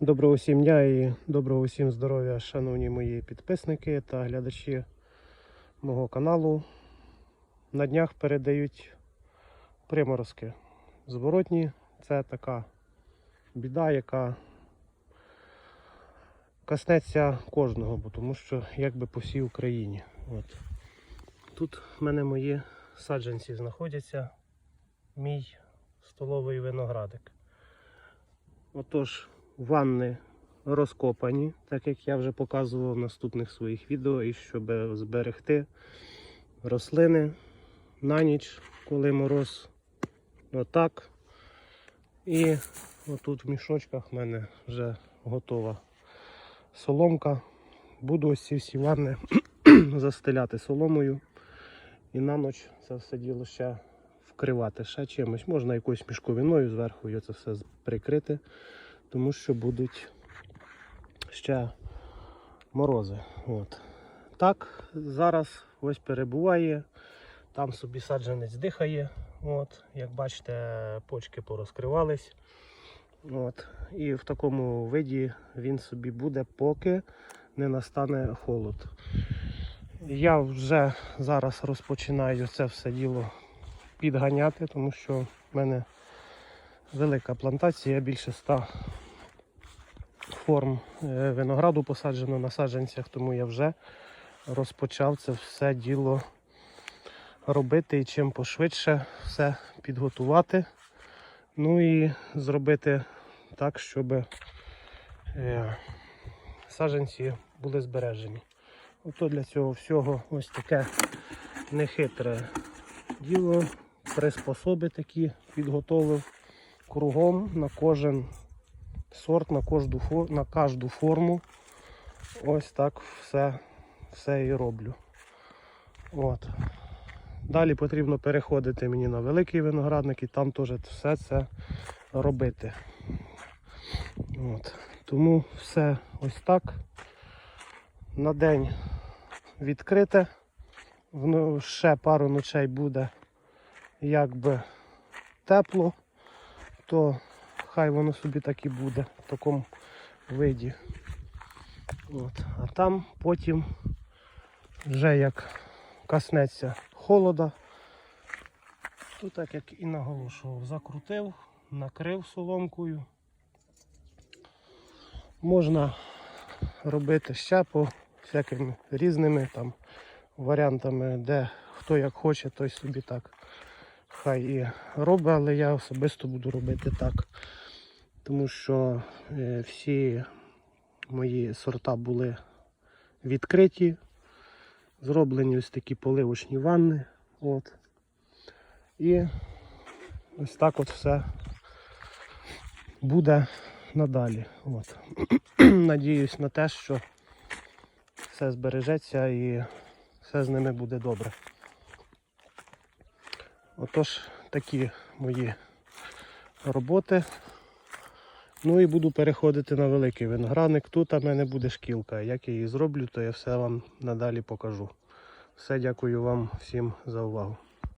Доброго всім дня і доброго всім здоров'я, шановні мої підписники та глядачі мого каналу. На днях передають приморозки. Зворотні це така біда, яка коснеться кожного, бо тому що якби по всій Україні. От. Тут в мене мої саджанці знаходяться, мій столовий виноградик. Отож, ванни розкопані, так як я вже показував в наступних своїх відео, і щоб зберегти рослини на ніч, коли мороз. Отак. І отут в мішочках в мене вже готова соломка. Буду ось всі ванни застеляти соломою. І на ніч це все діло ще вкривати ще чимось. Можна якоюсь мішковиною зверху це все прикрити, тому що будуть ще морози. От. Так, зараз ось перебуває, там собі саджанець дихає. От, як бачите, почки порозкривались. От. І в такому виді він собі буде, поки не настане холод. Я вже зараз розпочинаю це все діло підганяти, тому що в мене велика плантація, більше ста форм е, винограду посаджено на саджанцях, тому я вже розпочав це все діло робити і чим пошвидше все підготувати. Ну і зробити так, щоб е, саджанці були збережені. Ото для цього всього ось таке нехитре діло, приспособи такі підготовив кругом на кожен сорт, на кожну, на кожну форму. Ось так все, все і роблю. От. Далі потрібно переходити мені на великий виноградник і там теж все це робити. От. Тому все ось так. На день відкрите. Ще пару ночей буде якби тепло, то хай воно собі так і буде в такому виді. От. А там потім вже як коснеться холода, то так як і наголошував, закрутив, накрив соломкою. Можна робити ще по всякими різними там варіантами, де хто як хоче, той собі так хай і робить, але я особисто буду робити так. Тому що е, всі мої сорта були відкриті, зроблені ось такі поливочні ванни. От. І ось так от все буде надалі. От. Надіюсь на те, що все збережеться і все з ними буде добре. Отож, такі мої роботи. Ну і буду переходити на великий виноградник. Тут у мене буде шкілка. Як я її зроблю, то я все вам надалі покажу. Все, дякую вам всім за увагу.